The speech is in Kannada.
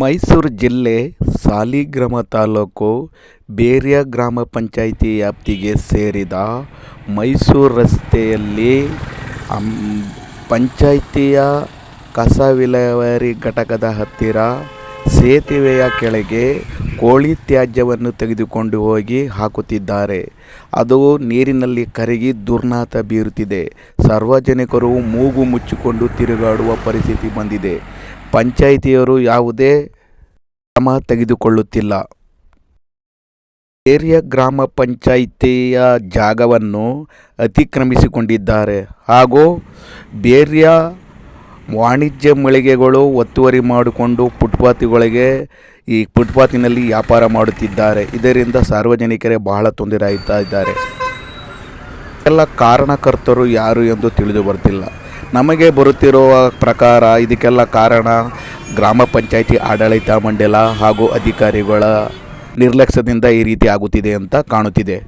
ಮೈಸೂರು ಜಿಲ್ಲೆ ಸಾಲಿಗ್ರಾಮ ತಾಲೂಕು ಬೇರಿಯ ಗ್ರಾಮ ಪಂಚಾಯಿತಿ ವ್ಯಾಪ್ತಿಗೆ ಸೇರಿದ ಮೈಸೂರು ರಸ್ತೆಯಲ್ಲಿ ಪಂಚಾಯಿತಿಯ ಕಸ ವಿಲೇವಾರಿ ಘಟಕದ ಹತ್ತಿರ ಸೇತುವೆಯ ಕೆಳಗೆ ಕೋಳಿ ತ್ಯಾಜ್ಯವನ್ನು ತೆಗೆದುಕೊಂಡು ಹೋಗಿ ಹಾಕುತ್ತಿದ್ದಾರೆ. ಅದು ನೀರಿನಲ್ಲಿ ಕರಗಿ ದುರ್ನಾತ ಬೀರುತ್ತಿದೆ. ಸಾರ್ವಜನಿಕರು ಮೂಗು ಮುಚ್ಚಿಕೊಂಡು ತಿರುಗಾಡುವ ಪರಿಸ್ಥಿತಿ ಬಂದಿದೆ. ಪಂಚಾಯಿತಿಯವರು ಯಾವುದೇ ಕ್ರಮ ತೆಗೆದುಕೊಳ್ಳುತ್ತಿಲ್ಲ. ಏರಿಯ ಗ್ರಾಮ ಪಂಚಾಯಿತಿಯ ಜಾಗವನ್ನು ಅತಿಕ್ರಮಿಸಿಕೊಂಡಿದ್ದಾರೆ. ಹಾಗೂ ಬೇರ್ಯ ವಾಣಿಜ್ಯ ಮಳಿಗೆಗಳು ಒತ್ತುವರಿ ಮಾಡಿಕೊಂಡು ಫುಟ್ಪಾತ್ಗಳಿಗೆ ಈ ಫುಟ್ಪಾತಿನಲ್ಲಿ ವ್ಯಾಪಾರ ಮಾಡುತ್ತಿದ್ದಾರೆ. ಇದರಿಂದ ಸಾರ್ವಜನಿಕರೇ ಬಹಳ ತೊಂದರೆ ಆಯ್ತಾ ಇದ್ದಾರೆ. ಎಲ್ಲ ಕಾರಣಕರ್ತರು ಯಾರು ಎಂದು ತಿಳಿದು ಬರ್ತಿಲ್ಲ. ನಮಗೆ ಬರುತ್ತಿರುವ ಪ್ರಕಾರ ಇದಕ್ಕೆಲ್ಲ ಕಾರಣ ಗ್ರಾಮ ಪಂಚಾಯಿತಿ ಆಡಳಿತ ಮಂಡಲ ಹಾಗೂ ಅಧಿಕಾರಿಗಳ ನಿರ್ಲಕ್ಷ್ಯದಿಂದ ಈ ರೀತಿ ಆಗುತ್ತಿದೆ ಅಂತ ಕಾಣುತ್ತಿದೆ.